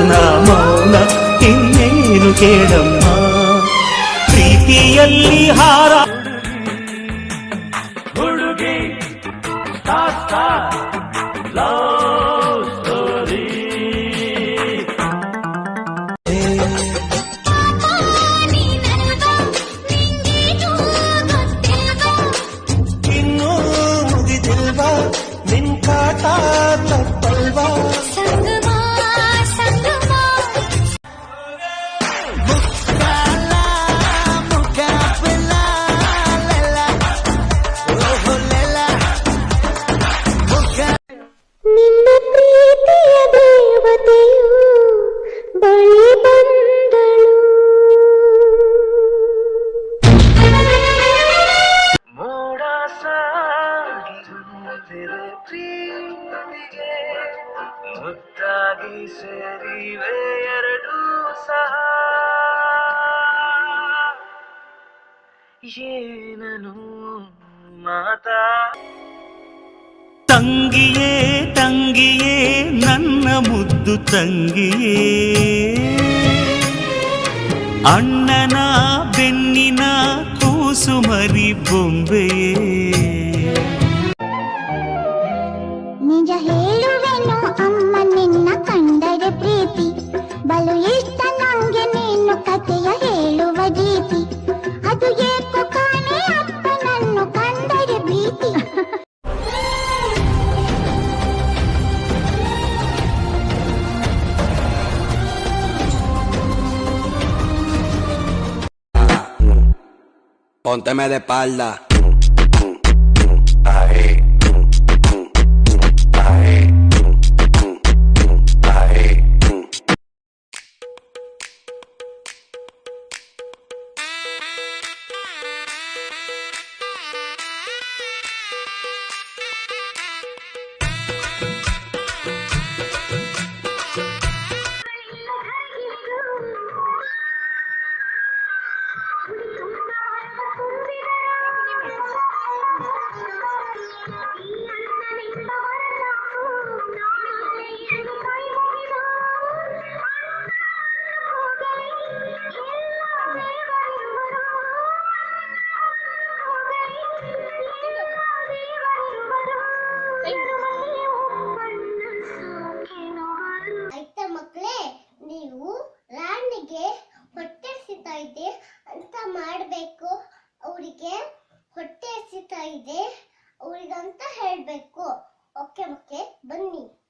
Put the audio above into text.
ನನ್ನ ಮೌನ ಇನ್ನೇನು ಕೇಳಮ್ಮ ಪ್ರೀತಿಯಲ್ಲಿ ಹಾರ ಹುಡುಗಿ ಮುತ್ತಾಗಿ ಸೇರಿವೆ ಸಹ. ಏನನು ಮಾತಾ? ತಂಗಿಯೇ ತಂಗಿಯೇ, ನನ್ನ ಮುದ್ದು ತಂಗಿಯೇ. ಅಣ್ಣನ ಬೆನ್ನಿನ ಕೂಸು ಮರಿ ಬೊಂಬೆಯೇ. ಬಲು ಇಷ್ಟ ನಂಗೆ ನೀನು ಕಥೆಯ ಹೇಳುವ ರೀತಿ ಅದು ಏಕೋ ಕಾಣೆ ಅಪ್ಪನನ್ನು ಕಂಡರೆ ಭೀತಿ Pónteme de espalda. ಮಕ್ಕಳೇ, ನೀವು ರಾಣಿಗೆ ಹೊಟ್ಟೆ ಹಸಿತಾ ಇದೆ ಅಂತ ಮಾಡಬೇಕು. ಅವರಿಗೆ ಹೊಟ್ಟೆ ಹಸಿತಾ ಇದೆ, ಅವರಿಗಂತ ಹೇಳಬೇಕು. ಓಕೆ ಮಕ್ಕಳೇ, ಬನ್ನಿ.